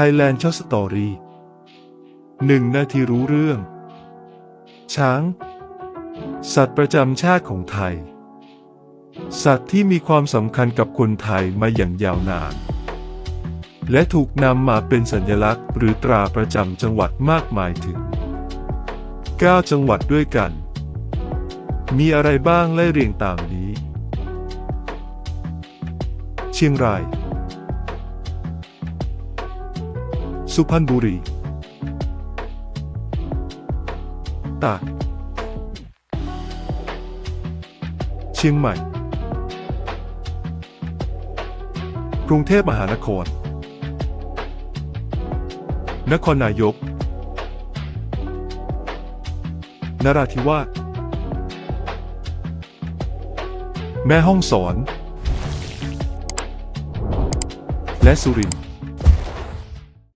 Thailand ชอสตอรี่หนึ่งนาทีรู้เรื่อง ช้าง สัตว์ประจำชาติของไทย สัตว์ที่มีความสำคัญกับคนไทยมาอย่างยาวนาน และถูกนำมาเป็นสัญลักษณ์หรือตราประจำจังหวัดมากมายถึง 9 จังหวัดด้วยกัน มีอะไรบ้างไล่เรียงตามนี้ เชียงราย สุพรรณบุรี ตาก เชียงใหม่ กรุงเทพมหานคร นครนายก นราธิวาส แม่ห้องสอน และสุรินทร์